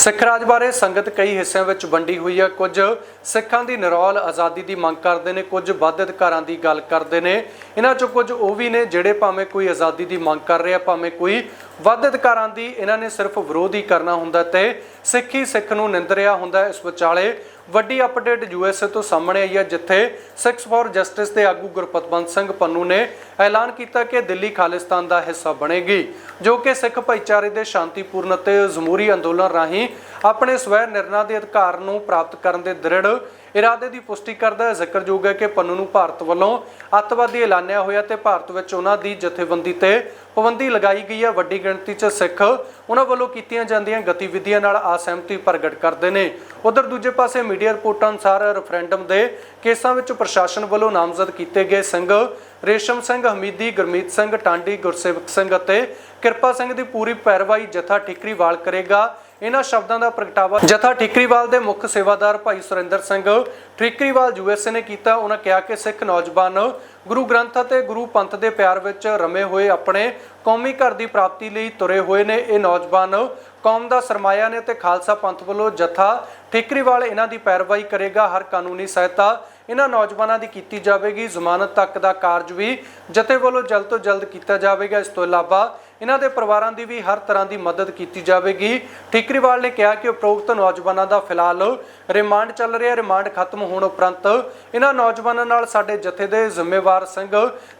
ਸਿੱਖ ਰਾਜ ਬਾਰੇ ਸੰਗਤ ਕਈ ਹਿੱਸਿਆਂ ਵਿੱਚ ਵੰਡੀ ਹੋਈ ਹੈ ਕੁਝ ਸਿੱਖਾਂ ਦੀ ਨਿਰੋਲ ਆਜ਼ਾਦੀ ਦੀ ਮੰਗ ਕਰਦੇ ਨੇ, ਕੁਝ ਵੱਧ ਅਧਿਕਾਰਾਂ ਦੀ ਗੱਲ ਕਰਦੇ ਨੇ। ਇਹਨਾਂ ਚੋਂ ਕੁਝ ਉਹ ਵੀ ਨੇ ਜਿਹੜੇ ਭਾਵੇਂ ਕੋਈ ਆਜ਼ਾਦੀ ਦੀ ਮੰਗ ਕਰ ਰਿਹਾ ਭਾਵੇਂ ਕੋਈ ਵੱਧ ਅਧਿਕਾਰਾਂ ਦੀ ਇਹਨਾਂ ਨੇ ਸਿਰਫ ਵਿਰੋਧ ਹੀ ਕਰਨਾ ਹੁੰਦਾ ਤੇ ਸਿੱਖੀ ਸਿੱਖ ਨੂੰ ਨਿੰਦਰਿਆ ਹੁੰਦਾ। ਇਸ ਵਿਚਾਲੇ ਵੱਡੀ ਅਪਡੇਟ ਯੂਐਸਏ ਤੋਂ ਸਾਹਮਣੇ ਆਈ ਹੈ, ਜਿੱਥੇ ਸਿੱਖਸ ਫਾਰ ਜਸਟਿਸ ਦੇ ਆਗੂ ਗੁਰਪਤਵੰਤ ਸਿੰਘ ਪੰਨੂ ਨੇ ਐਲਾਨ ਕੀਤਾ ਕਿ ਦਿੱਲੀ ਖਾਲਿਸਤਾਨ ਦਾ ਹਿੱਸਾ ਬਣੇਗੀ, ਜੋ ਕਿ ਸਿੱਖ ਭਾਈਚਾਰੇ ਦੇ ਸ਼ਾਂਤੀਪੂਰਨ ਅਤੇ ਜਮਹੂਰੀ ਅੰਦੋਲਨ ਰਾਹੀਂ ਆਪਣੇ ਸਵੈ ਨਿਰਣਾ ਦੇ ਅਧਿਕਾਰ ਨੂੰ ਪ੍ਰਾਪਤ ਕਰਨ ਦੇ ਦ੍ਰਿੜ ਇਰਾਦੇ ਦੀ ਪੁਸ਼ਟੀ ਕਰਦਾ ਹੈ ਜ਼ਿਕਰਯੋਗ ਹੈ ਕਿ ਪੰਨੂ ਨੂੰ ਭਾਰਤ ਵੱਲੋਂ ਅੱਤਵਾਦੀ ਐਲਾਨਿਆ ਹੋਇਆ ਤੇ ਭਾਰਤ ਵਿੱਚ ਉਹਨਾਂ ਦੀ ਜਥੇਬੰਦੀ ਤੇ ਪਾਬੰਦੀ ਲਗਾਈ ਗਈ ਹੈ। ਵੱਡੀ ਗਿਣਤੀ 'ਚ ਸਿੱਖ ਉਹਨਾਂ ਵੱਲੋਂ ਕੀਤੀਆਂ ਜਾਂਦੀਆਂ ਗਤੀਵਿਧੀਆਂ ਨਾਲ ਅਸਹਿਮਤੀ ਪ੍ਰਗਟ ਕਰਦੇ ਨੇ। ਉਧਰ ਦੂਜੇ ਪਾਸੇ ਮੀਡੀਆ ਰਿਪੋਰਟਾਂ ਅਨੁਸਾਰ ਰੈਫਰੈਂਡਮ ਦੇ ਕੇਸਾਂ ਵਿੱਚ ਪ੍ਰਸ਼ਾਸਨ ਵੱਲੋਂ ਨਾਮਜ਼ਦ ਕੀਤੇ ਗਏ ਸਿੰਘ ਰੇਸ਼ਮ ਸਿੰਘ, ਹਮੀਦੀ, ਗੁਰਮੀਤ ਸਿੰਘ, ਟਾਂਡੀ, ਗੁਰਸੇਵਕ ਸਿੰਘ ਅਤੇ ਕਿਰਪਾ ਸਿੰਘ ਦੀ ਪੂਰੀ ਪੈਰਵਾਈ ਜਥਾ ਠਿਕਰੀਵਾਲ ਕਰੇਗਾ। ਇਹਨਾਂ ਸ਼ਬਦਾਂ ਦਾ ਪ੍ਰਗਟਾਵਾ ਜਥਾ ਠਿਕਰੀਵਾਲ ਦੇ ਮੁੱਖ ਸੇਵਾਦਾਰ ਭਾਈ ਸੁਰਿੰਦਰ ਸਿੰਘ ਠਿਕਰੀਵਾਲ ਯੂਐਸਏ ਨੇ ਕੀਤਾ। ਉਹਨਾਂ ਕਿਹਾ ਕਿ ਸਿੱਖ ਨੌਜਵਾਨ ਗੁਰੂ ਗ੍ਰੰਥ ਅਤੇ ਗੁਰੂ ਪੰਥ ਦੇ ਪਿਆਰ ਵਿੱਚ ਰਮੇ ਹੋਏ ਆਪਣੇ ਕੌਮੀ ਘਰ ਦੀ ਪ੍ਰਾਪਤੀ ਲਈ ਤੁਰੇ ਹੋਏ ਨੇ। ਇਹ ਨੌਜਵਾਨ ਕੌਮ ਦਾ ਸਰਮਾਇਆ ਨੇ ਤੇ ਖਾਲਸਾ ਪੰਥ ਵੱਲੋਂ ਜਥਾ ਠਿਕਰੀਵਾਲ ਇਹਨਾਂ ਦੀ ਪੈਰਵਾਈ ਕਰੇਗਾ। ਹਰ ਕਾਨੂੰਨੀ ਸਹਾਇਤਾ ਇਹਨਾਂ ਨੌਜਵਾਨਾਂ ਦੀ ਕੀਤੀ ਜਾਵੇਗੀ, ਜ਼ਮਾਨਤ ਤੱਕ ਦਾ ਕਾਰਜ ਵੀ ਜਥੇ ਵੱਲੋਂ ਜਲਦ ਤੋਂ ਜਲਦ ਕੀਤਾ ਜਾਵੇਗਾ। ਇਸ ਤੋਂ ਇਲਾਵਾ ਇਹਨਾਂ ਦੇ ਪਰਿਵਾਰਾਂ ਦੀ ਵੀ ਹਰ ਤਰ੍ਹਾਂ ਦੀ ਮਦਦ ਕੀਤੀ ਜਾਵੇਗੀ। ਠਿਕਰੀਵਾਲ ਨੇ ਕਿਹਾ ਕਿ ਉਪਰੋਕਤ ਨੌਜਵਾਨਾਂ ਦਾ ਫਿਲਹਾਲ ਰਿਮਾਂਡ ਚੱਲ ਰਿਹਾ ਰਿਮਾਂਡ ਖਤਮ ਹੋਣ ਉਪਰੰਤ ਇਹਨਾਂ ਨੌਜਵਾਨਾਂ ਨਾਲ ਸਾਡੇ ਜਥੇ ਦੇ ਜ਼ਿੰਮੇਵਾਰ ਸਿੰਘ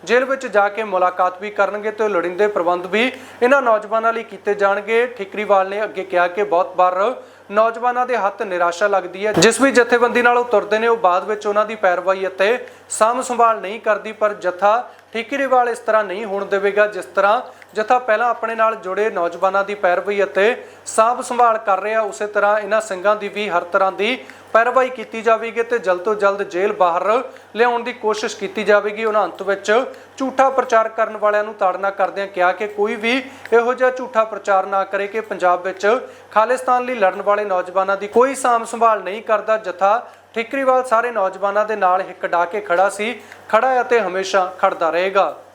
ਜੇਲ੍ਹ ਵਿੱਚ ਜਾ ਕੇ ਮੁਲਾਕਾਤ ਵੀ ਕਰਨਗੇ ਤੇ ਲੋੜੀਂਦੇ ਪ੍ਰਬੰਧ ਵੀ ਇਹਨਾਂ ਨੌਜਵਾਨਾਂ ਲਈ ਕੀਤੇ ਜਾਣਗੇ। ਠਿਕਰੀਵਾਲ ਨੇ ਅੱਗੇ ਕਿਹਾ ਕਿ ਬਹੁਤ ਵਾਰ ਨੌਜਵਾਨਾਂ ਦੇ ਹੱਥ ਨਿਰਾਸ਼ਾ ਲੱਗਦੀ ਹੈ। ਜਿਸ ਵੀ ਜਥੇਬੰਦੀ ਨਾਲ ਉਹ ਤੁਰਦੇ ਨੇ, ਉਹ ਬਾਅਦ ਵਿੱਚ ਉਹਨਾਂ ਦੀ ਪੈਰਵਾਈ ਅਤੇ ਸਾਂਭ ਸੰਭਾਲ ਨਹੀਂ ਕਰਦੀ, ਪਰ ਜਥਾ ਠੀਕਰੀਵਾਲ ਇਸ ਤਰ੍ਹਾਂ ਨਹੀਂ ਹੋਣ ਦੇਵੇਗਾ, ਜਿਸ ਤਰ੍ਹਾਂ ਜਥਾ ਪਹਿਲਾਂ ਆਪਣੇ ਨਾਲ ਜੁੜੇ ਨੌਜਵਾਨਾਂ ਦੀ ਪੈਰਵਾਈ ਅਤੇ ਸਾਂਭ ਸੰਭਾਲ ਕਰ ਰਿਹਾ, ਉਸੇ ਤਰ੍ਹਾਂ ਇਹਨਾਂ ਸਿੰਘਾਂ ਦੀ ਵੀ ਹਰ ਤਰ੍ਹਾਂ ਦੀ ਪੈਰਵਾਈ ਕੀਤੀ ਜਾਵੇਗੀ ਤੇ ਜਲਦ ਤੋਂ ਜਲਦ ਜੇਲ੍ਹ ਬਾਹਰ ਲਿਆਉਣ ਦੀ ਕੋਸ਼ਿਸ਼ ਕੀਤੀ ਜਾਵੇਗੀ। ਉਹਨਾਂ ਅੰਤ ਵਿੱਚ ਝੂਠਾ ਪ੍ਰਚਾਰ ਕਰਨ ਵਾਲਿਆਂ ਨੂੰ ਤਾੜਨਾ ਕਰਦਿਆਂ ਕਿਹਾ ਕਿ ਕੋਈ ਵੀ ਇਹੋ ਜਿਹਾ ਝੂਠਾ ਪ੍ਰਚਾਰ ਨਾ ਕਰੇ ਕਿ ਪੰਜਾਬ ਵਿੱਚ ਖਾਲਿਸਤਾਨ ਲਈ ਲੜਨ ਵਾਲੇ ਨੌਜਵਾਨਾਂ ਦੀ ਕੋਈ ਸਾਂਭ ਸੰਭਾਲ ਨਹੀਂ ਕਰਦਾ। ਜਥਾ ਠੀਕਰੀਵਾਲ ਸਾਰੇ ਨੌਜਵਾਨਾਂ ਦੇ ਨਾਲ ਹਿੱਕ ਡਾ ਕੇ ਖੜਾ ਸੀ। ਖੜਾ ਅਤੇ ਹਮੇਸ਼ਾ ਖੜਦਾ ਰਹੇਗਾ।